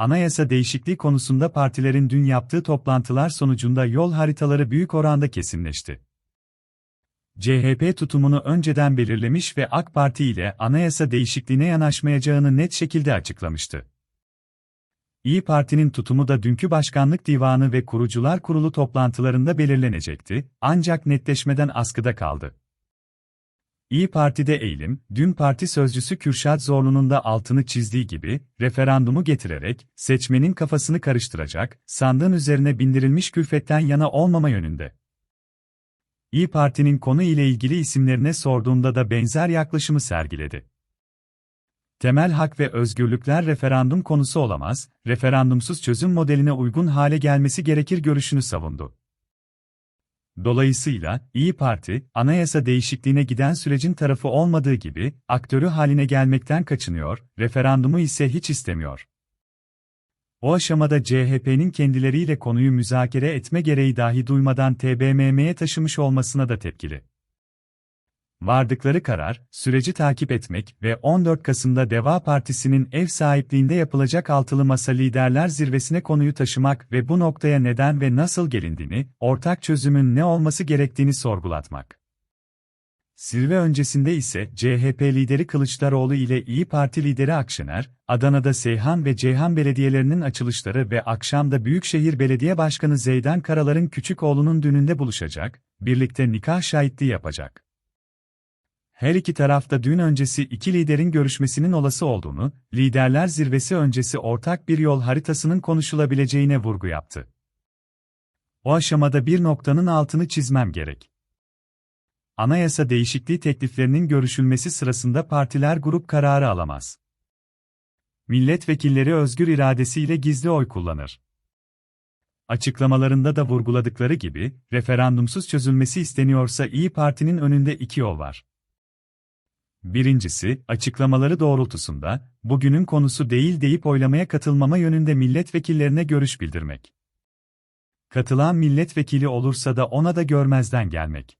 anayasa değişikliği konusunda partilerin dün yaptığı toplantılar sonucunda yol haritaları büyük oranda kesinleşti. CHP tutumunu önceden belirlemiş ve AK Parti ile anayasa değişikliğine yanaşmayacağını net şekilde açıklamıştı. İyi Parti'nin tutumu da dünkü Başkanlık Divanı ve Kurucular Kurulu toplantılarında belirlenecekti, ancak netleşmeden askıda kaldı. İyi Parti'de eğilim, dün parti sözcüsü Kürşat Zorlu'nun da altını çizdiği gibi, referandumu getirerek, seçmenin kafasını karıştıracak, sandığın üzerine bindirilmiş külfetten yana olmama yönünde. İyi Parti'nin konu ile ilgili isimlerine sorduğunda da benzer yaklaşımı sergiledi. Temel hak ve özgürlükler referandum konusu olamaz, referandumsuz çözüm modeline uygun hale gelmesi gerekir görüşünü savundu. Dolayısıyla, İyi Parti, anayasa değişikliğine giden sürecin tarafı olmadığı gibi, aktörü haline gelmekten kaçınıyor, referandumu ise hiç istemiyor. O aşamada CHP'nin kendileriyle konuyu müzakere etme gereği dahi duymadan TBMM'ye taşımış olmasına da tepkili. Vardıkları karar, süreci takip etmek ve 14 Kasım'da Deva Partisi'nin ev sahipliğinde yapılacak altılı masa liderler zirvesine konuyu taşımak ve bu noktaya neden ve nasıl gelindiğini, ortak çözümün ne olması gerektiğini sorgulatmak. Zirve öncesinde ise CHP lideri Kılıçdaroğlu ile İyi Parti lideri Akşener, Adana'da Seyhan ve Ceyhan belediyelerinin açılışları ve akşamda Büyükşehir Belediye Başkanı Zeydan Karalar'ın küçük oğlunun düğününde buluşacak, birlikte nikah şahitliği yapacak. Her iki taraf da düğün öncesi iki liderin görüşmesinin olası olduğunu, liderler zirvesi öncesi ortak bir yol haritasının konuşulabileceğine vurgu yaptı. O aşamada bir noktanın altını çizmem gerek. Anayasa değişikliği tekliflerinin görüşülmesi sırasında partiler grup kararı alamaz. Milletvekilleri özgür iradesiyle gizli oy kullanır. Açıklamalarında da vurguladıkları gibi, referandumsuz çözülmesi isteniyorsa İyi Parti'nin önünde iki yol var. Birincisi, açıklamaları doğrultusunda, bugünün konusu değil deyip oylamaya katılmama yönünde milletvekillerine görüş bildirmek. Katılan milletvekili olursa da ona da görmezden gelmek.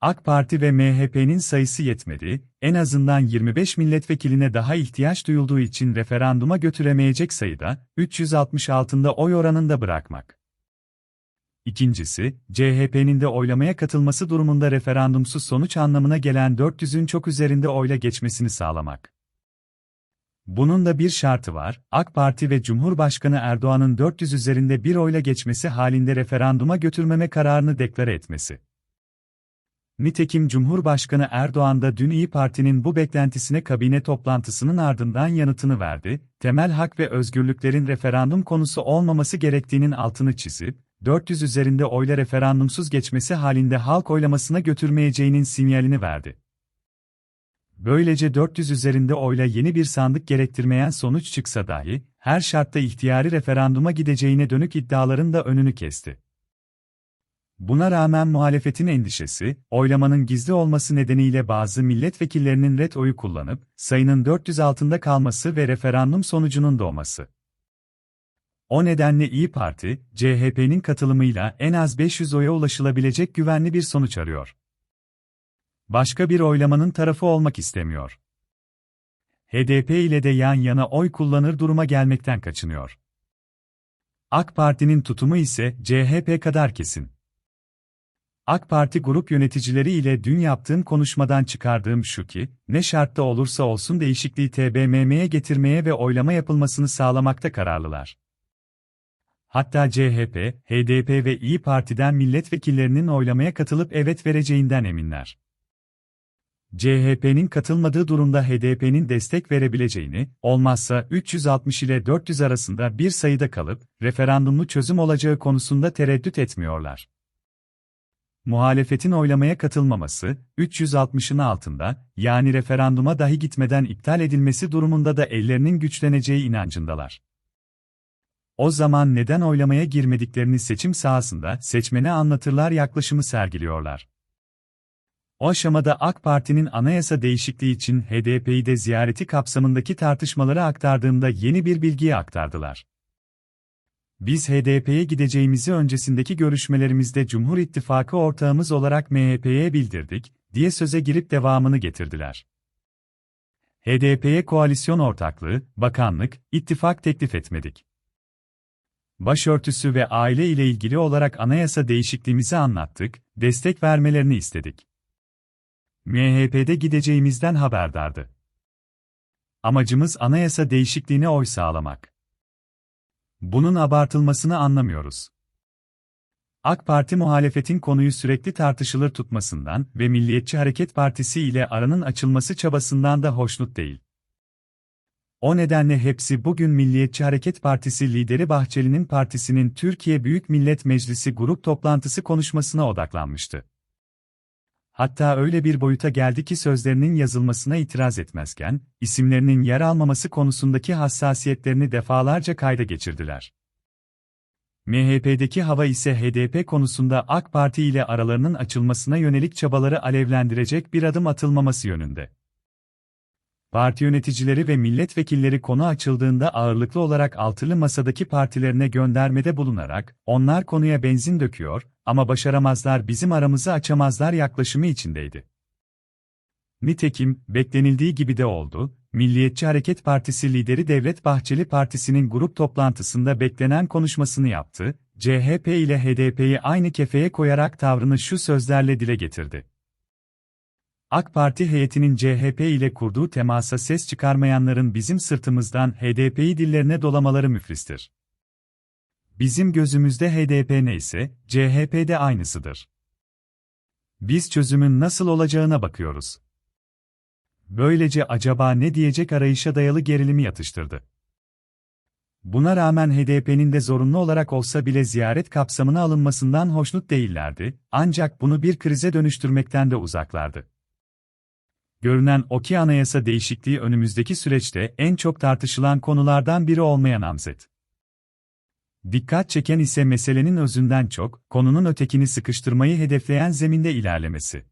AK Parti ve MHP'nin sayısı yetmedi, en azından 25 milletvekiline daha ihtiyaç duyulduğu için referanduma götüremeyecek sayıda, 360 altında oy oranında bırakmak. İkincisi, CHP'nin de oylamaya katılması durumunda referandumsuz sonuç anlamına gelen 400'ün çok üzerinde oyla geçmesini sağlamak. Bunun da bir şartı var, AK Parti ve Cumhurbaşkanı Erdoğan'ın 400 üzerinde bir oyla geçmesi halinde referanduma götürmeme kararını deklare etmesi. Nitekim Cumhurbaşkanı Erdoğan da dün İyi Parti'nin bu beklentisine kabine toplantısının ardından yanıtını verdi, temel hak ve özgürlüklerin referandum konusu olmaması gerektiğinin altını çizip, 400 üzerinde oyla referandumsuz geçmesi halinde halk oylamasına götürmeyeceğinin sinyalini verdi. Böylece 400 üzerinde oyla yeni bir sandık gerektirmeyen sonuç çıksa dahi, her şartta ihtiyari referanduma gideceğine dönük iddiaların da önünü kesti. Buna rağmen muhalefetin endişesi, oylamanın gizli olması nedeniyle bazı milletvekillerinin red oyu kullanıp, sayının 400 altında kalması ve referandum sonucunun doğması. O nedenle İyi Parti, CHP'nin katılımıyla en az 500 oya ulaşılabilecek güvenli bir sonuç arıyor. Başka bir oylamanın tarafı olmak istemiyor. HDP ile de yan yana oy kullanır duruma gelmekten kaçınıyor. AK Parti'nin tutumu ise CHP kadar kesin. AK Parti grup yöneticileri ile dün yaptığım konuşmadan çıkardığım şu ki, ne şartta olursa olsun değişikliği TBMM'ye getirmeye ve oylama yapılmasını sağlamakta kararlılar. Hatta CHP, HDP ve İyi Parti'den milletvekillerinin oylamaya katılıp evet vereceğinden eminler. CHP'nin katılmadığı durumda HDP'nin destek verebileceğini, olmazsa 360 ile 400 arasında bir sayıda kalıp, referandumlu çözüm olacağı konusunda tereddüt etmiyorlar. Muhalefetin oylamaya katılmaması, 360'ın altında, yani referanduma dahi gitmeden iptal edilmesi durumunda da ellerinin güçleneceği inancındalar. O zaman neden oylamaya girmediklerini seçim sahasında seçmene anlatırlar yaklaşımı sergiliyorlar. O aşamada AK Parti'nin anayasa değişikliği için HDP'yi de ziyareti kapsamındaki tartışmaları aktardığımda yeni bir bilgiyi aktardılar. Biz HDP'ye gideceğimizi öncesindeki görüşmelerimizde Cumhur İttifakı ortağımız olarak MHP'ye bildirdik, diye söze girip devamını getirdiler. HDP'ye koalisyon ortaklığı, bakanlık, ittifak teklif etmedik. Başörtüsü ve aile ile ilgili olarak anayasa değişikliğimizi anlattık, destek vermelerini istedik. MHP'de gideceğimizden haberdardı. Amacımız anayasa değişikliğine oy sağlamak. Bunun abartılmasını anlamıyoruz. AK Parti muhalefetin konuyu sürekli tartışılır tutmasından ve Milliyetçi Hareket Partisi ile aranın açılması çabasından da hoşnut değil. O nedenle hepsi bugün Milliyetçi Hareket Partisi lideri Bahçeli'nin partisinin Türkiye Büyük Millet Meclisi grup toplantısı konuşmasına odaklanmıştı. Hatta öyle bir boyuta geldi ki sözlerinin yazılmasına itiraz etmezken, isimlerinin yer almaması konusundaki hassasiyetlerini defalarca kayda geçirdiler. MHP'deki hava ise HDP konusunda AK Parti ile aralarının açılmasına yönelik çabaları alevlendirecek bir adım atılmaması yönünde. Parti yöneticileri ve milletvekilleri konu açıldığında ağırlıklı olarak altılı masadaki partilerine göndermede bulunarak, onlar konuya benzin döküyor ama başaramazlar bizim aramızı açamazlar yaklaşımı içindeydi. Nitekim, beklenildiği gibi de oldu, Milliyetçi Hareket Partisi lideri Devlet Bahçeli Partisi'nin grup toplantısında beklenen konuşmasını yaptı, CHP ile HDP'yi aynı kefeye koyarak tavrını şu sözlerle dile getirdi. AK Parti heyetinin CHP ile kurduğu temasa ses çıkarmayanların bizim sırtımızdan HDP'yi dillerine dolamaları müfristir. Bizim gözümüzde HDP neyse, CHP de aynısıdır. Biz çözümün nasıl olacağına bakıyoruz. Böylece acaba ne diyecek arayışa dayalı gerilimi yatıştırdı. Buna rağmen HDP'nin de zorunlu olarak olsa bile ziyaret kapsamına alınmasından hoşnut değillerdi, ancak bunu bir krize dönüştürmekten de uzaklardı. Görünen o ki anayasa değişikliği önümüzdeki süreçte en çok tartışılan konulardan biri olmayan namzet. Dikkat çeken ise meselenin özünden çok, konunun ötekini sıkıştırmayı hedefleyen zeminde ilerlemesi.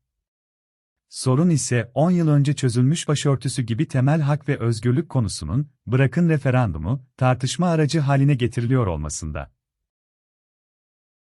Sorun ise 10 yıl önce çözülmüş başörtüsü gibi temel hak ve özgürlük konusunun, bırakın referandumu, tartışma aracı haline getiriliyor olmasında.